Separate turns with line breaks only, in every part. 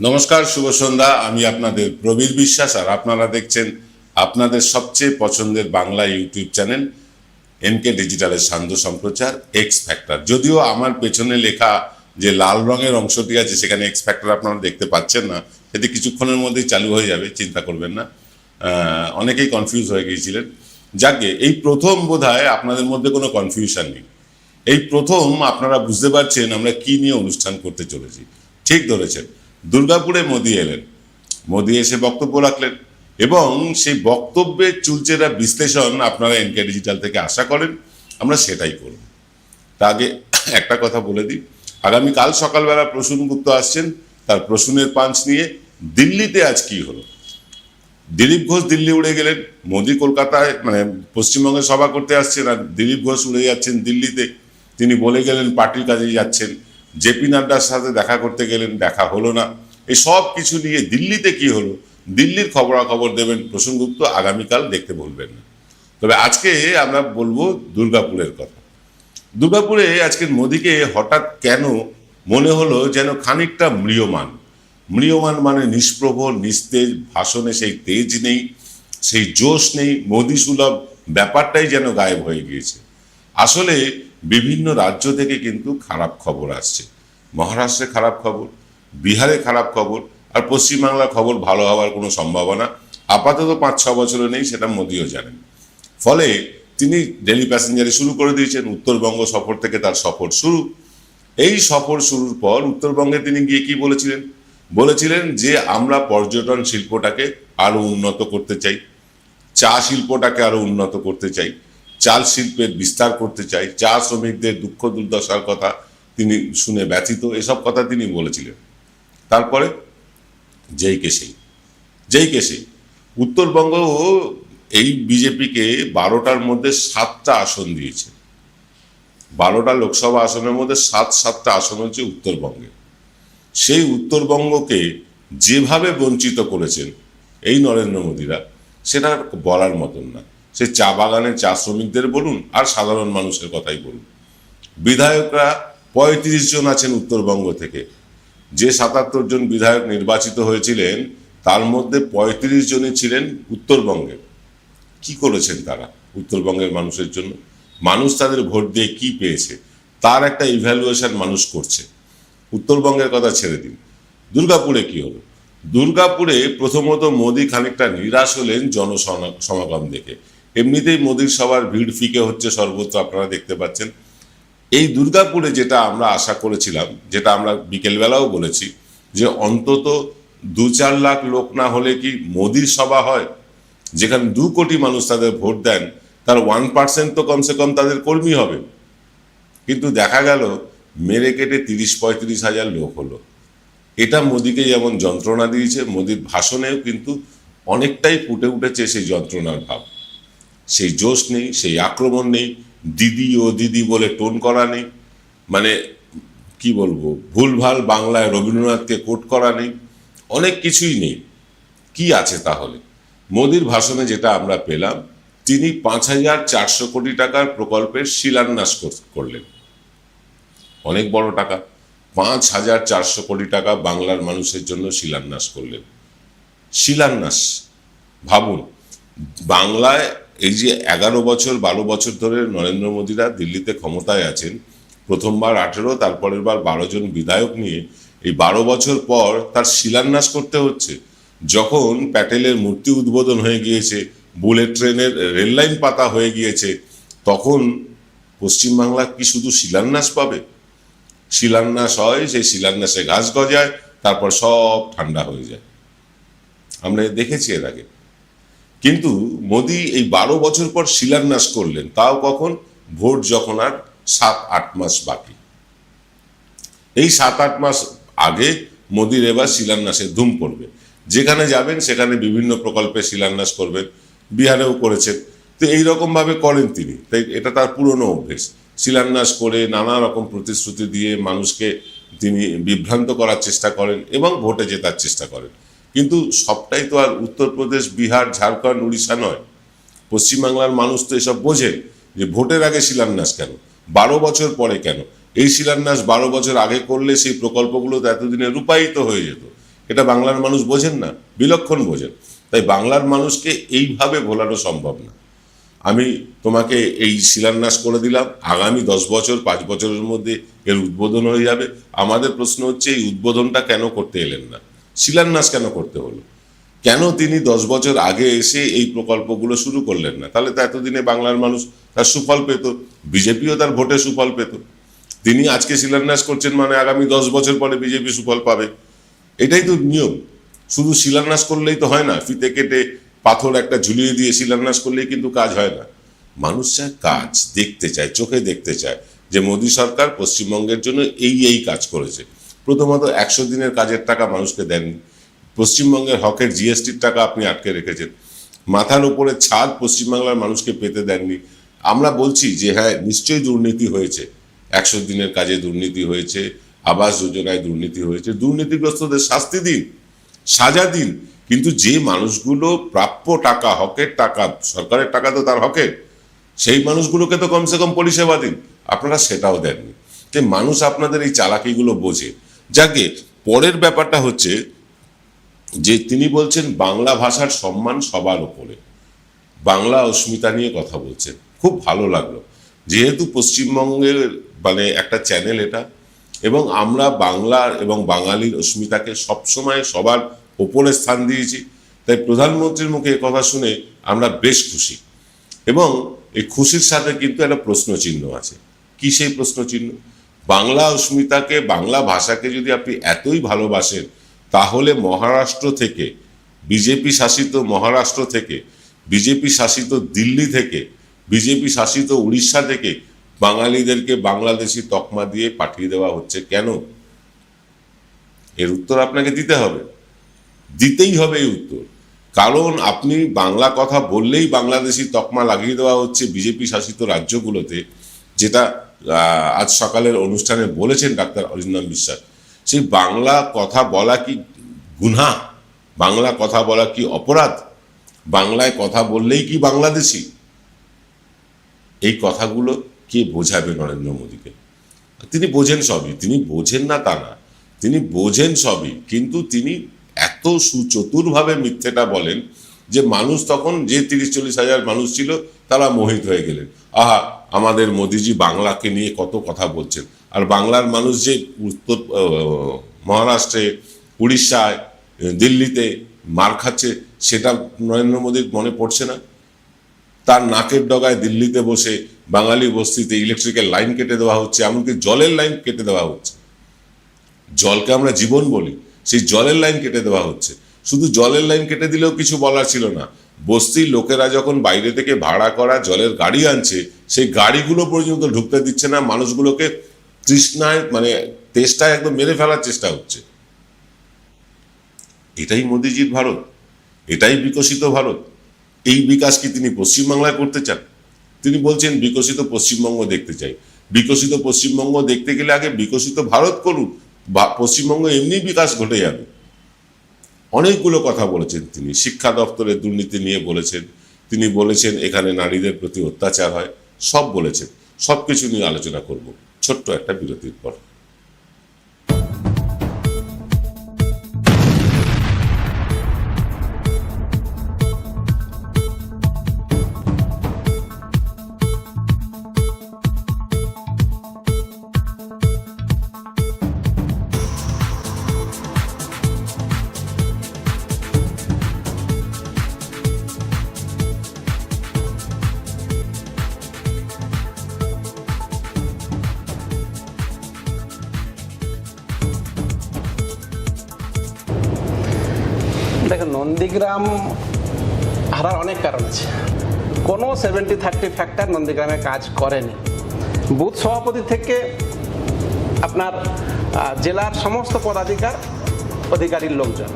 নমস্কার, শুভ সন্ধ্যা। আমি আপনাদের প্রবীর বিশ্বাস আর আপনারা দেখছেন আপনাদের সবচেয়ে পছন্দের বাংলা ইউটিউব চ্যানেল এনকে ডিজিটালের সান্ধ্য সম্প্রচার এক্স ফ্যাক্টর যদিও আমার পেছনে লেখা যে লাল রঙের অংশটি আছে, সেখানে এক্স ফ্যাক্টর আপনারা দেখতে পাচ্ছেন না। সেটি কিছুক্ষণের মধ্যেই চালু হয়ে যাবে, চিন্তা করবেন না। অনেকেই কনফিউজ হয়ে গিয়েছিলেন। যাকে, এই প্রথম বোধহয় আপনাদের মধ্যে কোনো কনফিউশন নেই। এই প্রথম আপনারা বুঝতে পারছেন আমরা কি নিয়ে অনুষ্ঠান করতে চলেছি। ঠিক ধরেছেন। দুর্গাপুরে মোদি এলেন। মোদি এসে বক্তব্য রাখলেন এবং সেই বক্তব্যের চুলচেরা বিশ্লেষণ আপনারা এনকে ডিজিটাল থেকে আশা করেন, আমরা সেটাই করব। তা আগে একটা কথা বলে দিই। আগামীকাল সকালবেলা প্রসূন গুপ্ত আসছেন, তার প্রসূনের পাঞ্চ নিয়ে দিল্লিতে আজ কি হলো? দিলীপ ঘোষ দিল্লি উড়ে গেলেন, মোদি কলকাতায় মানে পশ্চিমবঙ্গে সভা করতে আসছেন আর দিলীপ ঘোষ উড়ে যাচ্ছেন দিল্লিতে। তিনি বলে গেলেন পার্টির কাজে যাচ্ছেন। জেপি নাড্ডার সাথে দেখা করতে গেলেন, দেখা হলো না। এই সব কিছু নিয়ে দিল্লিতে কি হলো? দিল্লির খবরাখবর দেবেন প্রসঙ্গুপ্ত আগামীকাল দেখতে ভুলবেন না। তবে আজকে আমরা বলব দুর্গাপুরের কথা। দুর্গাপুরে আজকে মোদিকে হঠাৎ কেন মনে হলো যেন খানিকটা ম্রিয়মান। ম্রিয়মান মানে নিষ্প্রভ, নিস্তেজ, ভাষণে সেই তেজ নেই, সেই জোশ নেই, মোদি সুলভ ব্যাপারটাই যেন গায়েব হয়ে গিয়েছে। আসলে বিভিন্ন রাজ্য থেকে কিন্তু খারাপ খবর আসছে। মহারাষ্ট্রে খারাপ খবর, বিহারে খারাপ খবর, আর পশ্চিমবাংলার খবর ভালো হওয়ার কোনো সম্ভাবনা আপাতত পাঁচ ছ বছরে নেই, সেটা মোদিও জানেন। ফলে তিনি ডেলি প্যাসেঞ্জারে শুরু করে দিয়েছেন, উত্তরবঙ্গ সফর থেকে তার সফর শুরু। এই সফর শুরুর পর উত্তরবঙ্গে তিনি গিয়ে কি বলেছিলেন? বলেছিলেন যে আমরা পর্যটন শিল্পটাকে আরও উন্নত করতে চাই, চা শিল্পটাকে আরও উন্নত করতে চাই। চাল শিল্পের বিস্তার করতে চাই, চা শ্রমিকদের দুঃখ দুর্দশার কথা তিনি শুনে ব্যথিত, এসব কথা তিনি বলেছিলেন। তারপরে যেই কে সেই? যেই কে সেই? উত্তরবঙ্গ এই বিজেপিকে বারোটার মধ্যে সাতটা আসন দিয়েছে। বারোটা লোকসভা আসনের মধ্যে সাত সাতটা আসন হচ্ছে উত্তরবঙ্গে। সেই উত্তরবঙ্গকে যেভাবে বঞ্চিত করেছেন এই নরেন্দ্র মোদীরা, সেটা বলার মতন না। সে চা বাগানের চা শ্রমিকদের বলুন আর সাধারণ মানুষের কথাই বলুন। বিধায়করা পঁয়ত্রিশ জন আছেন উত্তরবঙ্গ থেকে। যে সাতাত্তর জন বিধায়ক নির্বাচিত হয়েছিলেন, তার মধ্যে পঁয়ত্রিশ জনই ছিলেন উত্তরবঙ্গের কি করেছেন তারা উত্তরবঙ্গের মানুষের জন্য? মানুষ তাদের ভোট দিয়ে কি পেয়েছে? তার একটা ইভ্যালুয়েশন মানুষ করছে। উত্তরবঙ্গের কথা ছেড়ে দিন। দুর্গাপুরে কি হলো? দুর্গাপুরে প্রথমত মোদি খানিকটা নিরাশ হলেন জনসমাগম দেখে। এমনিতেই মোদির সবার ভিড় ফিকে হচ্ছে সর্বত্র, আপনারা দেখতে পাচ্ছেন। এই দুর্গাপুরে যেটা আমরা আশা করেছিলাম, যেটা আমরা বিকেলবেলাও বলেছি, যে অন্তত দু চার লাখ লোক না হলে কি মোদির সভা হয়? যেখানে দু কোটি মানুষ তাদের ভোট দেন, তার ওয়ান পার্সেন্ট তো কমসে কম তাদের কর্মী হবে। কিন্তু দেখা গেল, মেরে কেটে তিরিশ পঁয়ত্রিশ হাজার লোক হলো। এটা মোদিকে যেমন যন্ত্রণা দিয়েছে, মোদির ভাষণেও কিন্তু অনেকটাই ফুটে উঠেছে সেই যন্ত্রণার ভাব। সেই জোশ নেই, সেই আক্রমণ নেই, দিদি ও দিদি বলে টোন করা নেই মানে কি বলব, ভুলভাল বাংলায় রবীন্দ্রনাথকে কোট করা নেই, অনেক কিছুই নেই। কি আছে তাহলে? মোদির ভাষণে যেটা আমরা পেলাম, তিনি পাঁচ হাজার চারশো কোটি টাকার প্রকল্পের শিলান্যাস কর- করলেন। অনেক বড় টাকা। পাঁচ হাজার চারশো কোটি টাকা বাংলার মানুষের জন্য শিলান্যাস করলেন। শিলান্যাস, ভাবুন, বাংলায় এই যে এগারো বছর, বারো বছর ধরে নরেন্দ্র মোদীরা দিল্লিতে ক্ষমতায় আছেন, প্রথমবার আঠেরো, তারপরের বার বারো জন বিধায়ক নিয়ে এই বারো বছর পর তার শিলান্যাস করতে হচ্ছে। যখন প্যাটেলের মূর্তি উদ্বোধন হয়ে গিয়েছে, বুলেট ট্রেনের রেললাইন পাতা হয়ে গিয়েছে, তখন পশ্চিমবাংলা কি শুধু শিলান্যাস পাবে? শিলান্যাস হয়, সেই শিলান্যাসে ঘাস গজায়, তারপর সব ঠান্ডা হয়ে যায়। আমরা দেখেছি এর আগে। কিন্তু মোদি এই বারো বছর পর শিলান্যাস করলেন, তাও কখন? ভোট যখন আর সাত, আট মাস বাকি। এই সাত, আট মাস আগে মোদির এবার শিলান্যাসের ধুম পড়বে। যেখানে যাবেন সেখানে বিভিন্ন প্রকল্পে শিলান্যাস করবেন, বিহারেও করেছেন। তো এইরকম ভাবে করেন তিনি। তাই এটা তার পুরনো অভ্যেস। শিলান্যাস করে নানা রকম প্রতিশ্রুতি দিয়ে মানুষকে তিনি বিভ্রান্ত করার চেষ্টা করেন এবং ভোটে জেতার চেষ্টা করেন। কিন্তু সবটাই তো আর উত্তরপ্রদেশ, বিহার, ঝাড়খণ্ড, উড়িষ্যা নয়। পশ্চিমবাংলার মানুষ তো এসব বোঝেন যে ভোটের আগে শিলান্যাস কেন? বারো বছর পরে কেন? এই শিলান্যাস বারো বছর আগে করলে সেই প্রকল্পগুলো তো এতদিনে রূপায়িত হয়ে যেত। এটা বাংলার মানুষ বোঝেন না, বিলক্ষণ বোঝেন। তাই বাংলার মানুষকে এইভাবে ভোলানো সম্ভব না। আমি তোমাকে এই শিলান্যাস করে দিলাম, আগামী দশ বছর, পাঁচ বছরের মধ্যে এর উদ্বোধন হয়ে যাবে। আমাদের প্রশ্ন হচ্ছে, এই উদ্বোধনটা কেন করতে এলেন না? শিলান্যাস কেন করতে হলো? কেন তিনি দশ বছর আগে এসে এই প্রকল্পগুলো শুরু করলেন না? তাহলে তো এতদিনে বাংলার মানুষ তার সুফল পেত, বিজেপিও তার ভোটে সুফল পেত। তিনি আজকে শিলান্যাস করছেন মানে আগামী দশ বছর পরে বিজেপি সুফল পাবে। এটাই তো নিয়ম। শুধু শিলান্যাস করলেই তো হয় না, ফিতে কেটে পাথর একটা ঝুলিয়ে দিয়ে শিলান্যাস করলেই কিন্তু কাজ হয় না। মানুষ চায় কাজ, দেখতে চায়, চোখে দেখতে চায় যে মোদী সরকার পশ্চিমবঙ্গের জন্য এই এই কাজ করেছে। প্রথমত একশো দিনের কাজের টাকা মানুষকে দেননি। পশ্চিমবঙ্গের হকের জিএসটির টাকা আপনি আটকে রেখেছেন। মাথার উপরে ছাদ পশ্চিমবাংলার মানুষকে পেতে দেননি। আমরা বলছি যে হ্যাঁ নিশ্চয়ই দুর্নীতি হয়েছে। একশো দিনের কাজে দুর্নীতি হয়েছে, আবাস যোজনায় দুর্নীতি হয়েছে, দুর্নীতিগ্রস্তদের শাস্তি দিন, সাজা দিন। কিন্তু যে মানুষগুলো প্রাপ্য টাকা, হকের টাকা, সরকারের টাকা তো তার হকের, সেই মানুষগুলোকে তো কমসে কম পরিষেবা দিন। আপনারা সেটাও দেননি। যে মানুষ আপনাদের এই চালাকিগুলো বোঝে যাকে পরের ব্যাপারটা হচ্ছে যে তিনি বলছেন বাংলা ভাষার সম্মান সবার উপরে। বাংলা অস্মিতা নিয়ে কথা বলছেন। খুব ভালো লাগল। যেহেতু পশ্চিমবঙ্গের মানে একটা চ্যানেল এটা, এবং আমরা বাংলার এবং বাঙালির অস্মিতাকে সবসময় সবার ওপরে স্থান দিয়েছি, তাই প্রধানমন্ত্রীর মুখে এ কথা শুনে আমরা বেশ খুশি। এবং এই খুশির সাথে কিন্তু একটা প্রশ্ন চিহ্ন আছে। কি সেই প্রশ্ন চিহ্ন বাংলা অস্মিতাকে, বাংলা ভাষাকে যদি আপনি এতই ভালোবাসেন, তাহলে মহারাষ্ট্র থেকে, বিজেপি শাসিত মহারাষ্ট্র থেকে, বিজেপি শাসিত দিল্লি থেকে, বিজেপি শাসিত উড়িষ্যা থেকে বাঙালিদেরকে বাংলাদেশি তকমা দিয়ে পাঠিয়ে দেওয়া হচ্ছে কেন? এর উত্তর আপনাকে দিতে হবে। দিতেই হবে এই উত্তর। কারণ আপনি বাংলা কথা বললেই বাংলাদেশি তকমা লাগিয়ে দেওয়া হচ্ছে বিজেপি শাসিত রাজ্যগুলোতে, যেটা আজ সকালের অনুষ্ঠানে বলেছেন ডাক্তার অরিন্দম বিশ্বাস। সেই বাংলা কথা বলা কি গুনহা? বাংলা কথা বলা কি অপরাধ? বাংলায় কথা বললেই কি বাংলাদেশি? এই কথাগুলো কে বোঝাবে নরেন্দ্র মোদীকে? তিনি বোঝেন সবই, তিনি বোঝেন না তা না, তিনি বোঝেন সবই, কিন্তু তিনি এত সুচতুরভাবে মিথ্যেটা বলেন যে মানুষ তখন যে তিরিশ চল্লিশ হাজার মানুষ ছিল, তারা মোহিত হয়ে গেলেন। আহা আমাদের মোদিজি বাংলাকে নিয়ে কত কথা বলছেন। আর বাংলার মানুষ যে উত্তর মহারাষ্ট্রে, উড়িষ্যায়, দিল্লিতে মার খাচ্ছে, সেটা নরেন্দ্র মোদীর মনে পড়ছে না? তার নাকের ডগায় দিল্লিতে বসে বাঙালি বস্তিতে ইলেকট্রিক্যাল লাইন কেটে দেওয়া হচ্ছে, এমনকি জলের লাইন কেটে দেওয়া হচ্ছে। জলকে আমরা জীবন বলি, সেই জলের লাইন কেটে দেওয়া হচ্ছে। শুধু জলের লাইন কেটে দিলেও কিছু বলার ছিল না। বস্তির লোকেরা যখন বাইরে থেকে ভাড়া করা জলের গাড়ি আনছে, সেই গাড়িগুলো পর্যন্ত ঢুকতে দিচ্ছে না, মানুষগুলোকে তৃষ্ণায় মানে তেষ্টায় একদম মেরে ফেলার চেষ্টা হচ্ছে। এটাই মোদিজির ভারত, এটাই বিকশিত ভারত। এই বিকাশ কি তিনি পশ্চিমবাংলায় করতে চান? তিনি বলছেন, বিকশিত পশ্চিমবঙ্গ দেখতে চাই। বিকশিত পশ্চিমবঙ্গ দেখতে গেলে আগে বিকশিত ভারত করুন পশ্চিমবঙ্গ এমনি বিকাশ ঘটে যাবে। অনেকগুলো কথা বলেছেন তিনি। শিক্ষা দপ্তরের দুর্নীতি নিয়ে বলেছেন। তিনি বলেছেন এখানে নারীদের প্রতি অত্যাচার হয়। সব বলেছেন। সব কিছু নিয়ে আলোচনা করব। ছোট্ট একটা বিরতির পর।
নন্দীগ্রাম হারার অনেক কারণ আছে। কোনো সেভেন্টি থার্টি ফ্যাক্টর নন্দীগ্রামে কাজ করেনি। বুথ সভাপতি থেকে আপনার জেলার সমস্ত পদাধিকার অধিকারীর লোকজন।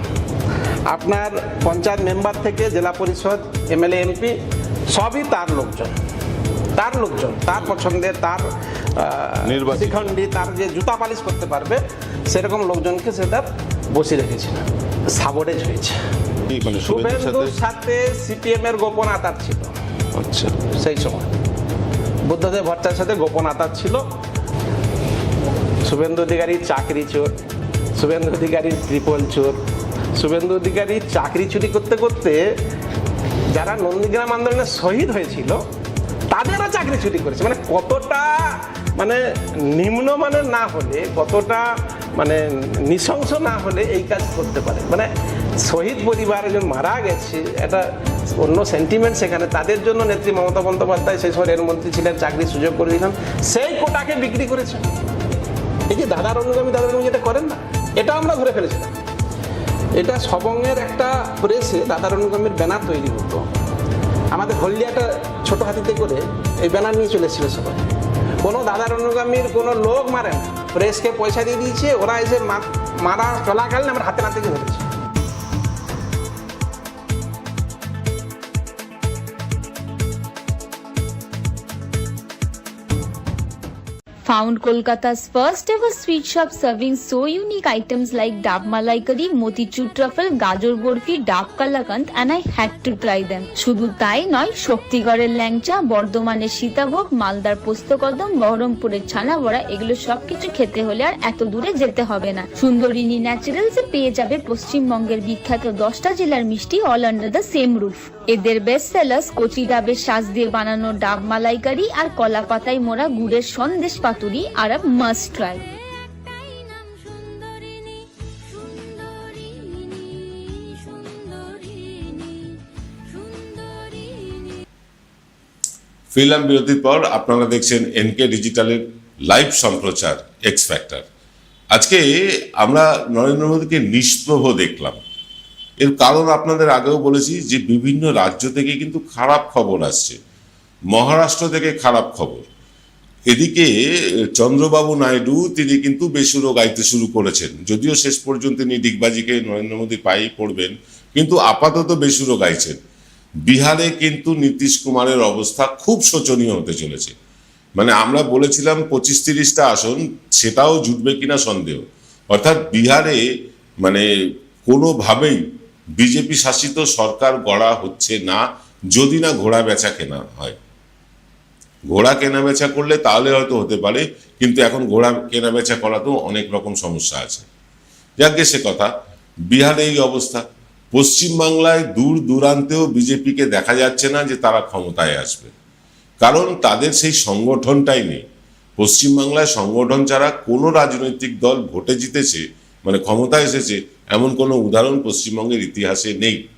আপনার পঞ্চায়েত মেম্বার থেকে জেলা পরিষদ এমএলএ এমপি সবই তার লোকজন। তার লোকজন তার পছন্দের তার
নির্বাচিত।
শিখণ্ডী তার যে জুতা পালিশ করতে পারবে সেরকম লোকজনকে সেটা বসিয়ে রেখেছিল সাবরেজ হয়েছে।
মানে শুভেন্দুর সাথে?
সিপিএম এর গোপন আতার ছিল।
আচ্ছা।
সেই সময়। বুদ্ধদেব ভট্টাচার্যের সাথে গোপন আতার ছিল। শুভেন্দু অধিকারীর চাকরি চোর শুভেন্দু অধিকারীর ত্রিপল চোর শুভেন্দু অধিকারী চাকরি চুরি করতে করতে যারা নন্দীগ্রাম আন্দোলনে শহীদ হয়েছিল তাদেরও চাকরি চুরি করেছে। মানে কতটা মানে নিম্নমানের না হলে কতটা মানে নৃশংস না হলে এই কাজ করতে পারে। মানে শহীদ পরিবার একজন মারা গেছে, এটা অন্য সেন্টিমেন্ট সেখানে। তাদের জন্য নেত্রী মমতা বন্দ্যোপাধ্যায় সেই সময় রেলমন্ত্রী ছিলেন, চাকরির সুযোগ করে দিলেন। সেই কোটাকে বিক্রি করেছেন। এই যে দাদার অনুগামী দাদার অনুগামী যেটা করেন না, এটা আমরা ধরে ফেলেছিলাম। এটা সবংয়ের একটা প্রেসে দাদার অনুগামীর ব্যানার তৈরি হতো। আমাদের হলদিয়াটা ছোট হাতিতে করে এই ব্যানার নিয়ে চলে এসেছিল সবাই। কোনো দাদার অনুগামীর কোনো লোক মারে না। প্রেসকে পয়সা দিয়ে দিয়েছে, ওরা এসে মারা চলাকালীন আমার হাতে নাতে ধরেছে।
Found Kolkata's first ever sweet shop serving so unique items like Dab Malai Curry, Motichur Truffle, Gajor Borfi, Dab Kalakand and I had to try them. শুধু তাই নয় শক্তিগড়ের ল্যাংচা বর্ধমানের সীতাভোগ মালদার পোস্তকদম বহরমপুরের ছানা বড়া এগুলো সবকিছু খেতে হলে আর এত দূরে যেতে হবে না সুন্দরিনী ন্যাচারালস পেয়ে যাবে পশ্চিমবঙ্গের বিখ্যাত দশটা জেলার মিষ্টি all under the same roof এদের বেস্ট সেলার্স কচি ডাবের শ্বাস দিয়ে বানানো ডাব মালাইকারি আর কলা পাতায় মোড়া গুড়ের সন্দেশ পাতুরি আর মাস্ট ট্রাই
ফিল্ম বিরতির পর আপনারা দেখছেন এনকে ডিজিটালের লাইভ সম্প্রচার এক্স ফ্যাক্টর আজকে আমরা নরেন্দ্র মোদীকে নিষ্প্রভ দেখলাম। এর কারণ আপনাদের আগেও বলেছি যে বিভিন্ন রাজ্য থেকে কিন্তু খারাপ খবর আসছে। মহারাষ্ট্র থেকে খারাপ খবর। এদিকে, চন্দ্রবাবু নাইডু, তিনি কিন্তু বেসুরো গাইতে শুরু করেছেন। যদিও শেষ পর্যন্ত তিনি ডিগবাজিকে নরেন্দ্র মোদী পায়েই পড়বেন, কিন্তু আপাতত বেসুরো গাইছেন। বিহারে কিন্তু নীতিশ কুমারের অবস্থা খুব শোচনীয় হতে চলেছে। মানে আমরা বলেছিলাম পঁচিশ তিরিশটা আসন, সেটাও জুটবে কিনা সন্দেহ। অর্থাৎ বিহারে মানে কোনোভাবেই বিজেপি শাসিত সরকার গড়া হচ্ছে না, যদি না ঘোড়া বেচা কেনা হয়। ঘোড়া কেনা বেচা করলে তাহলে হয়তো হতে পারে, কিন্তু এখন ঘোড়া কেনা বেচা করাতেও অনেক রকম সমস্যা আছে। যাকে সে কথা, বিহারে এই অবস্থা। পশ্চিমবাংলায় দূর দূরান্তেও বিজেপিকে দেখা যাচ্ছে না যে তারা ক্ষমতায় আসবে। কারণ তাদের সেই সংগঠনটাই নেই। পশ্চিমবাংলায় সংগঠন ছাড়া কোনো রাজনৈতিক দল ভোটে জিতেছে মানে ক্ষমতায় এসেছে, এমন কোনো উদাহরণ পশ্চিমবঙ্গের ইতিহাসে নেই।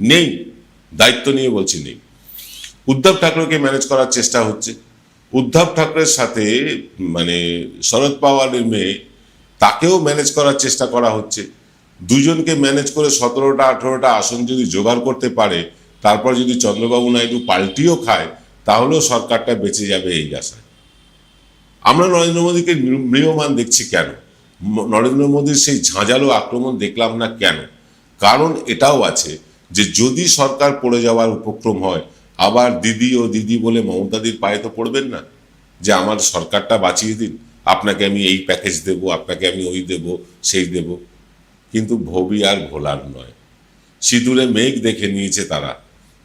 নেই। দায়িত্ব নিয়ে বলছি নেই। উদ্ধব ঠাকরেকে ম্যানেজ করার চেষ্টা হচ্ছে। উদ্ধব ঠাকরের সাথে মানে শরদ পাওয়ারের মেয়ে, তাকেও ম্যানেজ করার চেষ্টা করা হচ্ছে। দুজনকে ম্যানেজ করে সতেরোটা, আঠেরোটা আসন যদি জোগাড় করতে পারে, তারপর যদি চন্দ্রবাবু নাইডু পাল্টিও খায়, তাহলেও সরকারটা বেঁচে যাবে এই আশায়। আমরা নরেন্দ্র মোদীকে মৃ- মৃয়মান দেখছি কেন? নরেন্দ্র মোদীর সেই ঝাঁঝালো আক্রমণ দেখলাম না কেন? কারণ এটাও আছে যে যদি সরকার পড়ে যাওয়ার উপক্রম হয় আবার দিদি ও দিদি বলে মমতাদির পায়ে তো পড়বেন না, যে আমার সরকারটা বাঁচিয়ে দিন, আপনাকে আমি এই প্যাকেজ দেব, আপনাকে আমি ওই দেব, সেই দেব। কিন্তু ভবি আর ভোলার নয়। সিঁদুরে মেঘ দেখে নিয়েছে তারা।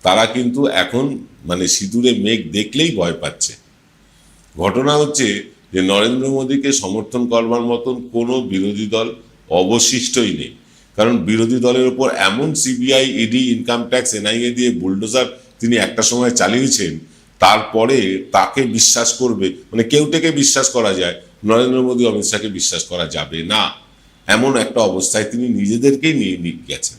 তারা কিন্তু এখন মানে সিঁদুরে মেঘ দেখলেই ভয় পাচ্ছে। ঘটনা হচ্ছে যে নরেন্দ্র মোদীকে সমর্থন করবার মতন কোনো বিরোধী দল অবশিষ্টই নেই। কারণ বিরোধী দলের উপর এমন CBI ED income tax NIA দিয়ে বুলডোজার তিনি একটা সময় চালিয়েছেন, তারপরে তাকে বিশ্বাস করবে। মানে কেউটেকে বিশ্বাস করা যায়, নরেন্দ্র মোদী, অমিত শাহকে বিশ্বাস করা যাবে না। এমন একটা অবস্থায় তিনি নিজেদেরকেই নিয়ে নিয়ে গেছেন।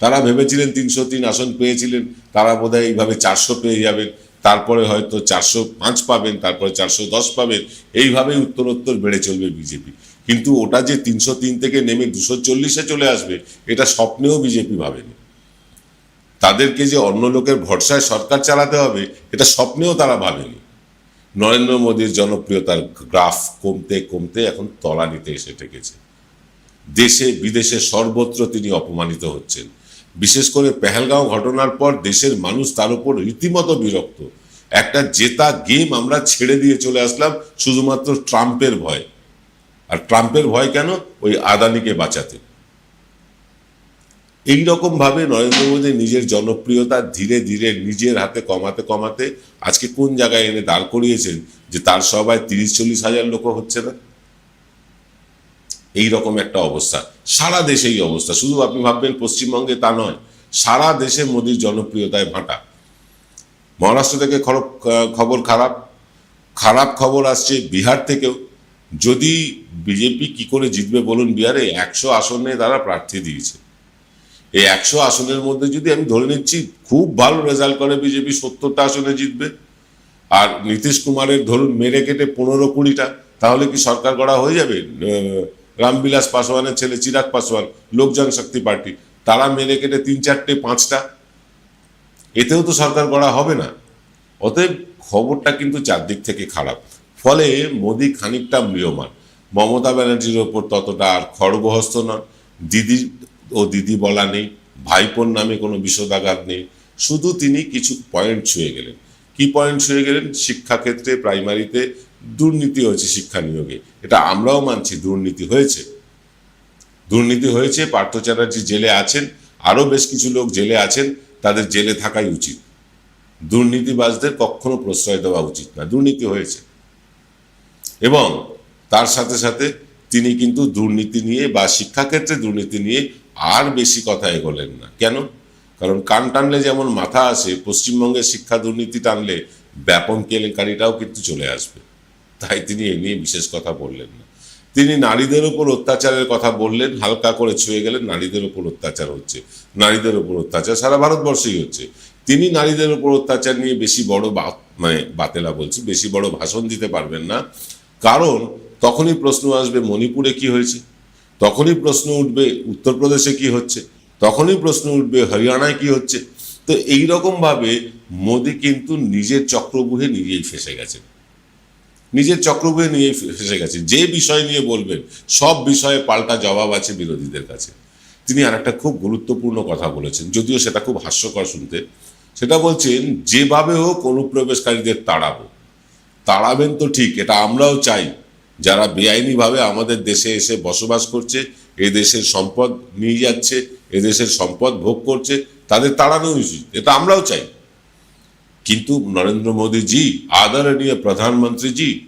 তারা ভেবেছিলেন তিনশো তিন আসন পেয়েছিলেন, তারা বোধহয় এইভাবে চারশো পেয়ে যাবেন, তারপরে হয়তো চারশো পাঁচ পাবেন, তারপরে চারশো দশ পাবেন, এইভাবেই উত্তরোত্তর বেড়ে চলবে বিজেপি। কিন্তু ওটা যে তিনশো তিন থেকে নেমে দুশো চল্লিশে চলে আসবে, এটা স্বপ্নেও বিজেপি ভাবেনি। তাদেরকে যে অন্য লোকের ভরসায় সরকার চালাতে হবে, এটা স্বপ্নেও তারা ভাবেনি। নরেন্দ্র মোদীর জনপ্রিয়তার গ্রাফ কমতে কমতে এখন তলানিতে এসে ঠেকেছে। দেশে বিদেশে সর্বত্র তিনি অপমানিত হচ্ছেন। বিশেষ করে পেহেলগাঁও ঘটনার পর দেশের মানুষ তার উপর রীতিমতো বিরক্ত। একটা জেতা গেম আমরা ছেড়ে দিয়ে চলে আসলাম শুধুমাত্র ট্রাম্পের ভয়। আর ট্রাম্পের ভয় কেন? ওই আদানিকে বাঁচাতে। এই রকম ভাবে নরেন্দ্র মোদী নিজের জনপ্রিয়তা ধীরে ধীরে নিজের হাতে কমাতে কমাতে আজকে কোন জায়গায় এনে দাঁড় করিয়েছেন যে তার সবাই তিরিশ চল্লিশ হাজার লোক হচ্ছে না? এই রকম একটা অবস্থা। সারা দেশে এই অবস্থা। শুধু আপনি ভাববেন পশ্চিমবঙ্গে তা নয়, সারা দেশে মোদীর জনপ্রিয়তায় ভাটা। মহারাষ্ট্র থেকে খবর খারাপ। খারাপ খবর আসছে বিহার থেকেও। যদি বিজেপি কি করে জিতবে বলুন বিহারে, একশো আসনে তারা প্রার্থী দিয়েছে। এই একশো আসনের মধ্যে যদি আমি ধরে নিচ্ছি, খুব ভালো রেজাল্ট করে বিজেপি, সত্তরটা আসনে জিতবে। আর নীতিশ কুমারের ধরুন মেরে কেটে পনেরো কুড়িটা, তাহলে কি সরকার গড়া হয়ে যাবে? রামবিলাস পাসওয়ানের ছেলে, চিরাগ পাসওয়ান লোক জনশক্তি পার্টি, তারা মেরে কেটে তিন চারটে, পাঁচটা। এতেও তো সরকার গড়া হবে না। অতএব খবরটা কিন্তু চারদিক থেকে খারাপ। ফলে মোদী খানিকটা ম্রিয়মান। মমতা ব্যানার্জির ওপর ততটা আর খড়গহস্ত নন। দিদি ও দিদি বলা নেই, ভাইপোর নামে কোনো বিষোদাঘাত নেই, শুধু তিনি কিছু পয়েন্ট ছুঁয়ে গেলেন। কি পয়েন্ট ছুঁয়ে গেলেন? শিক্ষাক্ষেত্রে প্রাইমারিতে দুর্নীতি হয়েছে শিক্ষা নিয়োগে। এটা আমরাও মানছি, দুর্নীতি হয়েছে। দুর্নীতি হয়েছে, পার্থ চ্যাটার্জি জেলে আছেন, আরও বেশ কিছু লোক জেলে আছেন, তাদের জেলে থাকাই উচিত। দুর্নীতিবাজদের কখনো প্রশ্রয় দেওয়া উচিত না, দুর্নীতি হয়েছে। এবং তার সাথে সাথে তিনি কিন্তু দুর্নীতি নিয়ে বা শিক্ষাক্ষেত্রে দুর্নীতি নিয়ে আর বেশি কথা এগোলেন না। কেন? কারণ কান টানলে যেমন মাথা আসে, পশ্চিমবঙ্গের শিক্ষা দুর্নীতি টানলে ব্যাপন কেলেঙ্কারিটাও কিন্তু চলে আসবে। তাই তিনি এ নিয়ে বিশেষ কথা বললেন না। তিনি নারীদের উপর অত্যাচারের কথা বললেন, হালকা করে ছুঁয়ে গেলেন, নারীদের উপর অত্যাচার হচ্ছে। নারীদের উপর অত্যাচার সারা ভারতবর্ষেই হচ্ছে। তিনি নারীদের উপর অত্যাচার নিয়ে বেশি বড় মানে বাতেলা বলছি, বেশি বড় ভাষণ দিতে পারবেন না। কারণ তখনই প্রশ্ন আসবে, মণিপুরে কি হয়েছে? তখনই প্রশ্ন উঠবে, উত্তরপ্রদেশে কি হচ্ছে? তখনই প্রশ্ন উঠবে, হরিয়ানায় কি হচ্ছে? তো এই ভাবে মোদী কিন্তু নিজের চক্রবুহে নিজেই ফেসে গেছেন। নিজের চক্রবুহে নিয়ে ফেসে গেছে যে বিষয় নিয়ে বলবেন, সব বিষয়ে পাল্টা জবাব আছে বিরোধীদের কাছে। তিনি আর একটা খুব গুরুত্বপূর্ণ কথা বলেছেন, যদিও সেটা খুব হাস্যকর শুনতে। সেটা বলছেন, যেভাবে হোক অনুপ্রবেশকারীদের তাড়াবো। তাড়াবেন তো ঠিক, এটা আমরাও চাই। যারা বেআইনিভাবে আমাদের দেশে এসে বসবাস করছে এই দেশের সম্পদ নিয়ে যাচ্ছে এ দেশের সম্পদ ভোগ করছে, তাদের তাড়ানো উচিত, এটা আমরাও চাই। কিন্তু নরেন্দ্র মোদীজি, আদরণীয় প্রধানমন্ত্রীজি,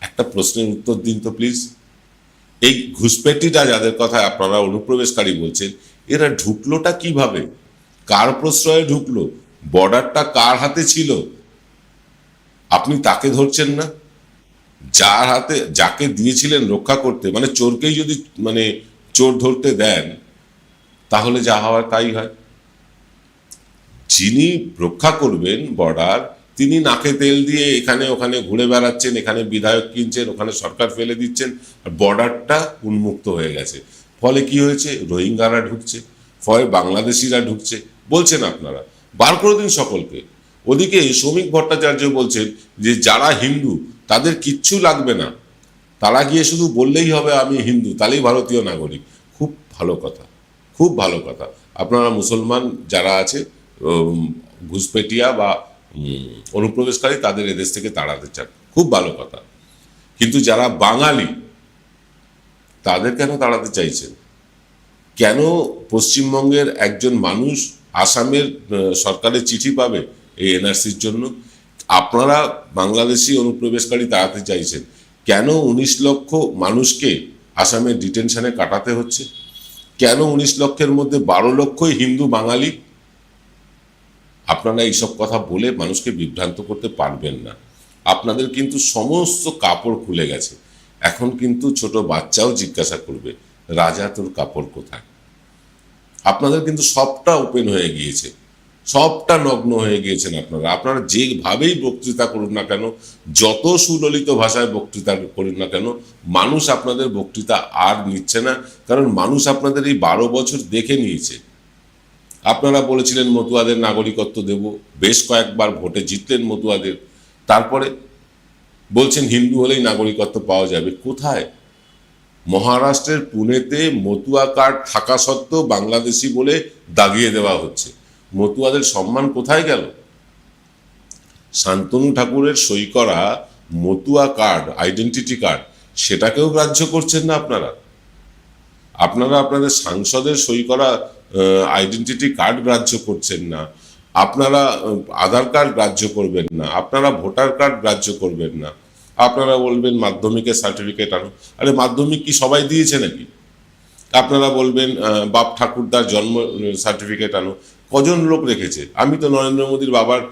একটা প্রশ্নের উত্তর দিন তো প্লিজ। এই ঘুষপেটিটা যাদের কথা আপনারা অনুপ্রবেশকারী বলছেন, এরা ঢুকলোটা কীভাবে? কার প্রশ্রয়ে ঢুকলো? বর্ডারটা কার হাতে ছিল? আপনি তাকে ধরছেন না? যার হাতে, যাকে দিয়েছিলেন রক্ষা করতে মানে চোরকেই যদি মানে চোর ধরতে দেন, তাহলে যা হওয়ার তাই হয়। যিনি রক্ষা করবেন বর্ডার, তিনি নাকে তেল দিয়ে এখানে ওখানে ঘুরে বেড়াচ্ছেন, এখানে বিধায়ক কিনছেন, ওখানে সরকার ফেলে দিচ্ছেন, আর বর্ডারটা উন্মুক্ত হয়ে গেছে। ফলে কি হয়েছে? রোহিঙ্গারা ঢুকছে, ফলে বাংলাদেশিরা ঢুকছে। বলছেন আপনারা, বার করে দিন সকলকে। ওদিকে শ্রমিক ভট্টাচার্য বলছেন যে, যারা হিন্দু তাদের কিচ্ছু লাগবে না। তারা গিয়ে শুধু বললেই হবে, আমি হিন্দু, তাহলেই ভারতীয় নাগরিক। খুব ভালো কথা, খুব ভালো কথা। আপনারা মুসলমান যারা আছে ঘুষপেটিয়া বা অনুপ্রবেশকারী, তাদের এদেশ থেকে তাড়াতে চান। খুব ভালো কথা। কিন্তু যারা বাঙালি, তাদের কেন তাড়াতে চাইছেন? কেন পশ্চিমবঙ্গের একজন মানুষ আসামের সরকারের চিঠি পাবে এই এনআরসির জন্য? আপনারা বাংলাদেশি অনুপ্রবেশকারী তাড়াতে চাইছেন, কেন উনিশ লক্ষ মানুষকে আসামের ডিটেনশনে কাটাতে হচ্ছে? কেন উনিশ লক্ষের মধ্যে বারো লক্ষই হিন্দু বাঙালি? আপনারা এইসব কথা বলে মানুষকে বিভ্রান্ত করতে পারবেন না। আপনাদের কিন্তু সমস্ত কাপড় খুলে গেছে। এখন কিন্তু ছোট বাচ্চাও জিজ্ঞাসা করবে, রাজা, তোর কাপড় কোথায়? আপনাদের কিন্তু সবটা ওপেন হয়ে গিয়েছে। সবটা নগ্ন হয়ে গিয়েছেন আপনারা। আপনারা যেভাবেই বক্তৃতা করুন না কেন, যত সুললিত ভাষায় বক্তৃতা করুন না কেন, মানুষ আপনাদের বক্তৃতা আর নিচ্ছে না, কারণ মানুষ আপনাদের এই বারো বছর দেখে নিয়েছে। আপনারা বলেছিলেন মতুয়াদের নাগরিকত্ব দেব, বেশ কয়েকবার ভোটে জিতলেন মতুয়াদের। তারপরে বলছেন, হিন্দু হলেই নাগরিকত্ব পাওয়া যাবে। কোথায়? মহারাষ্ট্রের পুনেতে মতুয়া কার্ড থাকা সত্ত্বেও বাংলাদেশি বলে দাগিয়ে দেওয়া হচ্ছে। মতুয়াদের সম্মান কোথায় গেল? শান্তনু ঠাকুরের সই করা মতুয়া কার্ড আইডেন্টিটি কার্ড সেটাকেও গ্রাহ্য করছেন না আপনারা? আপনারা আপনাদের সাংসদের সই করা আইডেন্টিটি কার্ড গ্রাহ্য করছেন না। আপনারা আধার কার্ড গ্রাহ্য করবেন না। আপনারা ভোটার কার্ড গ্রাহ্য করবেন না। আপনারা বলবেন মাধ্যমিকের সার্টিফিকেট আনো। আরে, মাধ্যমিক কি সবাই দিয়েছে নাকি? আপনারা বলবেন বাপ ঠাকুরদার জন্ম সার্টিফিকেট আনো। কজন লোক রেখেছে? আমি তো নরেন্দ্র মোদীর বাবার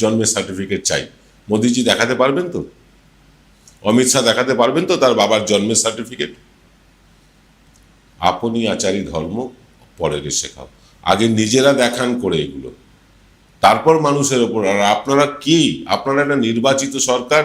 জন্মের সার্টিফিকেট চাই। মোদিজি দেখাতে পারবেন তো? অমিত শাহ দেখাতে পারবেন তো তার বাবার জন্মের সার্টিফিকেট আপনি আচারী ধর্ম পরের শেখাও আগে নিজেরা দেখান করে এগুলো। তারপর মানুষের ওপর, আর আপনারা কি? আপনারা একটা নির্বাচিত সরকার,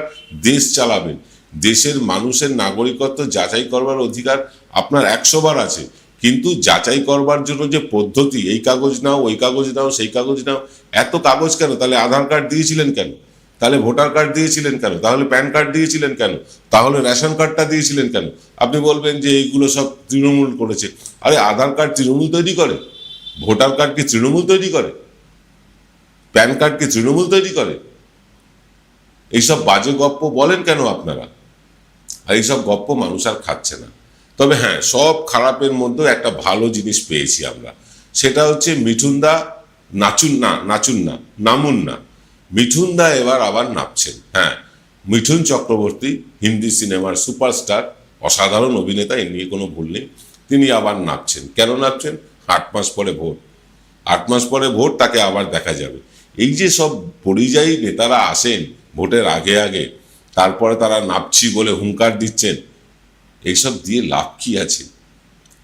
দেশ চালাবেন। দেশের মানুষের নাগরিকত্ব যাচাই করবার অধিকার আপনার একশো বার আছে। কিন্তু যাচাই করবার জন্য যে পদ্ধতি, এই কাগজ নাও, ওই কাগজ নাও, সেই কাগজ নাও, এত কাগজ কেন? তাহলে আধার কার্ড দিয়েছিলেন কেন? তাহলে ভোটার কার্ড দিয়েছিলেন কেন? তাহলে প্যান কার্ড দিয়েছিলেন কেন? তাহলে রেশন কার্ডটা দিয়েছিলেন কেন? আপনি বলবেন যে এইগুলো সব তৃণমূল করেছে। আরে আধার কার্ড তৃণমূল তৈরি করে? ভোটার কার্ড কি তৃণমূল তৈরি করে? প্যান কার্ড কি তৃণমূল তৈরি করে? এইসব বাজে গপ্প বলেন কেন আপনারা? আর এইসব গপ্প মানুষ আর খাচ্ছে না। তবে হ্যাঁ সব খারাপের মধ্যেও একটা ভালো জিনিস পেয়েছি আমরা। সেটা হচ্ছে মিঠুনদা নাচুন না নাচুন না, নামুন না। মিঠুনদা এবার আবার নাচছেন হ্যাঁ। মিঠুন চক্রবর্তী, হিন্দি সিনেমার সুপারস্টার, অসাধারণ অভিনেতা এ নিয়ে কোনো ভুল নেই। তিনি আবার নাচছেন কেন নাচছেন আট মাস পরে ভোট। আট মাস পরে ভোট, তাকে আবার দেখা যাবে। এই যে সব পরিযায়ী নেতারা আসেন ভোটের আগে আগে, তারপরে তারা নাপছি বলে হুঙ্কার দিচ্ছেন এইসব দিয়ে লাভ কি আছে?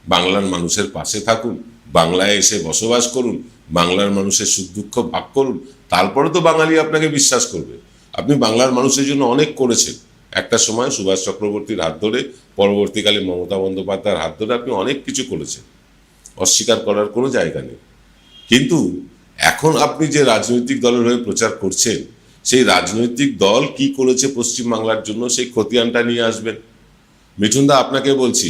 বাংলার মানুষের পাশে থাকুন, বাংলায় এসে বসবাস করুন, বাংলার মানুষের সুখ দুঃখ ভাগ করুন, তারপরে তো বাঙালি আপনাকে বিশ্বাস করবে। আপনি বাংলার মানুষের জন্য অনেক করেছেন। একটা সময় সুভাষ চক্রবর্তীর হাত ধরে, পরবর্তীকালে মমতা বন্দ্যোপাধ্যায়ের হাত ধরে আপনি অনেক কিছু করেছেন। অস্বীকার করার কোনো জায়গা নেই। কিন্তু এখন আপনি যে রাজনৈতিক দলের হয়ে প্রচার করছেন, সেই রাজনৈতিক দল কি করেছে পশ্চিমবাংলার জন্য সেই খতিয়ানটা নিয়ে আসবেন। মিঠুনদা, আপনাকে বলছি,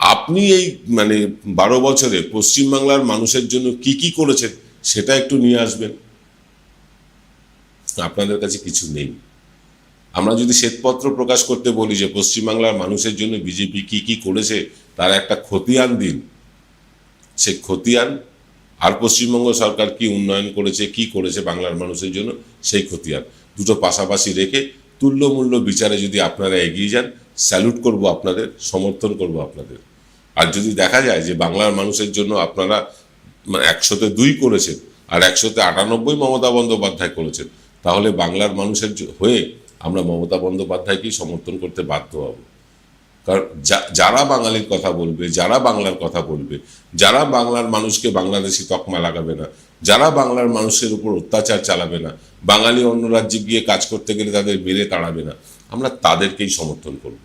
আপনি এই মানে বারো বছরে পশ্চিমবাংলার মানুষের জন্য কি কি করেছেন সেটা একটু নিয়ে আসবেন। আপনাদের কাছে কিছু নেই। আমরা যদি শ্বেতপত্র প্রকাশ করতে বলি যে পশ্চিমবাংলার মানুষের জন্য বিজেপি কি কি করেছে, তার একটা খতিয়ান দিন। সে খতিয়ান, আর পশ্চিমবঙ্গ সরকার কি উন্নয়ন করেছে, কি করেছে বাংলার মানুষের জন্য, সেই খতিয়ান। দুটো পাশাপাশি রেখে তুল্যমূল্য বিচারে যদি আপনারা এগিয়ে যান স্যালুট করব আপনাদের, সমর্থন করব আপনাদের। আর যদি দেখা যায় যে বাংলার মানুষের জন্য আপনারা মানে একশোতে দুই করেছেন আর একশোতে আটানব্বই মমতা বন্দ্যোপাধ্যায় করেছেন, তাহলে বাংলার মানুষের হয়ে আমরা মমতা বন্দ্যোপাধ্যায়কেই সমর্থন করতে বাধ্য হব। কারণ যারা বাঙালির কথা বলবে, যারা বাংলার কথা বলবে, যারা বাংলার মানুষকে বাংলাদেশি তকমা লাগাবে না, যারা বাংলার মানুষের উপর অত্যাচার চালাবে না, বাঙালি অন্য রাজ্যে গিয়ে কাজ করতে গেলে তাদের মেরে তাড়াবে না আমরা তাদেরকেই সমর্থন করব।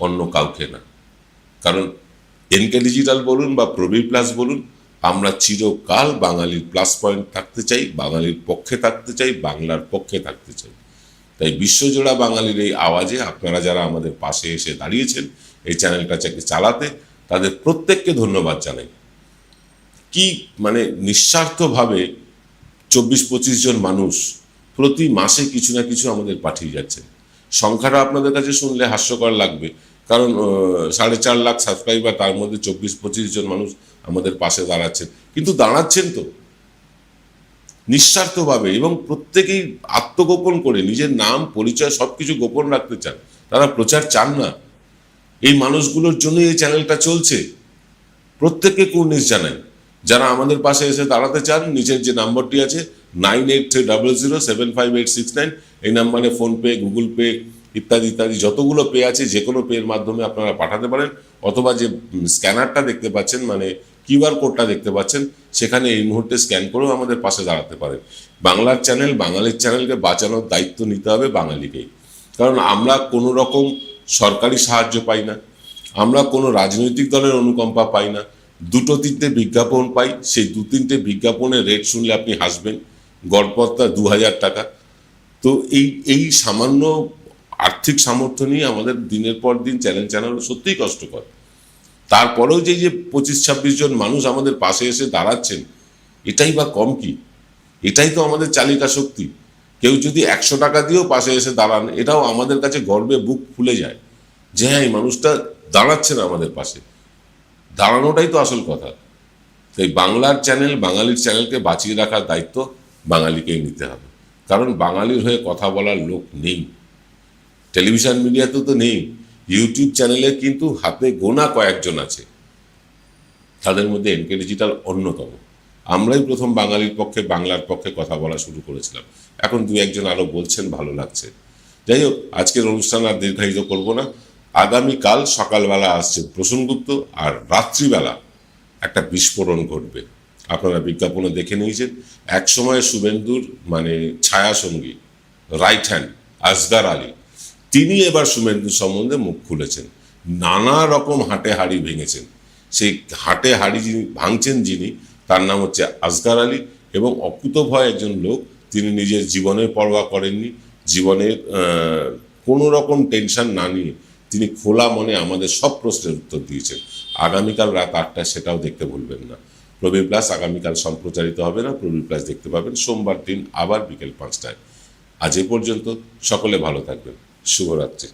অন্য কাউকে না। কারণ এনকে ডিজিটাল বলুন বা প্রবি প্লাস বলুন, আমরা চিরকাল বাঙালির প্লাস পয়েন্ট থাকতে চাই, বাঙালির পক্ষে থাকতে চাই, বাংলার পক্ষে থাকতে চাই। তাই বিশ্বজোড়া বাঙালির এই আওয়াজে আপনারা যারা আমাদের পাশে এসে দাঁড়িয়েছেন, এই চ্যানেলটা চাকে চালাতে, তাদের প্রত্যেককে ধন্যবাদ জানাই। কি মানে নিঃস্বার্থভাবে চব্বিশ পঁচিশ জন মানুষ প্রতি মাসে কিছু না কিছু আমাদের পাঠিয়ে যাচ্ছে সংখ্যাটা আপনাদের কাছে শুনলে হাস্যকর লাগবে। কারণ সাড়ে চার লাখ সাবস্ক্রাইবার তার মধ্যে চব্বিশ, পঁচিশ জন মানুষ আমাদের পাশে দাঁড়াচ্ছেন। কিন্তু দাঁড়াচ্ছেন তো। নিঃস্বার্থভাবে এবং প্রত্যেকেই আত্মগোপন করে নিজের নাম, পরিচয় সব কিছু গোপন রাখতে চান। তারা প্রচার চান না। এই মানুষগুলোর জন্য এই চ্যানেলটা চলছে। প্রত্যেককে কুর্নিশ জানাই। যারা আমাদের পাশে এসে দাঁড়াতে চান, নিজের যে নাম্বারটি আছে nine eight three double zero seven five eight six nine. এই নাম্বারে ফোনপে, গুগল পে ইত্যাদি ইত্যাদি, যতগুলো পে আছে যে কোনো পের মাধ্যমে আপনারা পাঠাতে পারেন। অথবা যে স্ক্যানারটা দেখতে পাচ্ছেন মানে কিউআর কোডটা দেখতে পাচ্ছেন, সেখানে এই মুহূর্তে স্ক্যান করেও আমাদের পাশে দাঁড়াতে পারেন। বাংলার চ্যানেল, বাঙালির চ্যানেলকে বাঁচানোর দায়িত্ব নিতে হবে বাঙালিকেই। কারণ আমরা কোনো রকম সরকারি সাহায্য পাই না। আমরা কোনো রাজনৈতিক দলের অনুকম্পা পাই না। দুটো তিনটে বিজ্ঞাপন পাই। সেই দু তিনটে বিজ্ঞাপনের রেট শুনলে আপনি হাসবেন। গড়পত্তা দু হাজার টাকা। তো এই এই সামান্য আর্থিক সামর্থ্য নিয়ে আমাদের দিনের পর দিন চ্যানেল চালানো সত্যিই কষ্টকর। তারপরেও যে যে পঁচিশ, ছাব্বিশ জন মানুষ আমাদের পাশে এসে দাঁড়াচ্ছেন, এটাই বা কম কি? এটাই তো আমাদের চালিকা শক্তি। কেউ যদি একশো টাকা দিয়েও পাশে এসে দাঁড়ান, এটাও আমাদের কাছে গর্বে বুক ফুলে যায় যে হ্যাঁ এই মানুষটা দাঁড়াচ্ছে না আমাদের পাশে। দাঁড়ানোটাই তো আসল কথা। তাই বাংলার চ্যানেল, বাঙালির চ্যানেলকে বাঁচিয়ে রাখার দায়িত্ব বাঙালিকেই নিতে হবে। কারণ বাঙালির হয়ে কথা বলার লোক নেই। টেলিভিশন মিডিয়াতেও তো নেই। ইউটিউব চ্যানেলে কিন্তু হাতে গোনা কয়েকজন আছে। তাদের মধ্যে এনকে ডিজিটাল অন্যতম। আমরাই প্রথম বাঙালির পক্ষে, বাংলার পক্ষে কথা বলা শুরু করেছিলাম। এখন দু একজন আরও বলছেন, ভালো লাগছে। যাই হোক, আজকের অনুষ্ঠান আর দীর্ঘায়িত করব না। আগামীকাল সকালবেলা আসছে প্রসূনগুপ্ত আর রাত্রিবেলা একটা বিস্ফোরণ ঘটবে। আপনারা বিজ্ঞাপনে দেখে নিয়েছেন। এক সময় শুভেন্দুর মানে ছায়া সঙ্গী রাইট হ্যান্ড আসগার আলী, তিনি এবার শুভেন্দু সম্বন্ধে মুখ খুলেছেন। নানা রকম হাটে হাড়ি ভেঙেছেন। সেই হাটে হাড়ি যিনি ভাঙছেন যিনি, তার নাম হচ্ছে আসগার আলী এবং অকুতভয় একজন লোক, তিনি নিজের জীবনের পরোয়া করেননি। জীবনের কোনো রকম টেনশন না নিয়ে তিনি খোলা মনে আমাদের সব প্রশ্নের উত্তর দিয়েছেন। আগামীকাল রাত আটটায় সেটাও দেখতে ভুলবেন না। প্রবীর প্লাস আগামীকাল সম্প্রচারিত হবে না প্রবীর প্লাস দেখতে পাবেন। সোমবার দিন আবার বিকেল পাঁচটায়। আজ এ পর্যন্ত সকলে ভালো থাকবেন। শুভরাত্রি।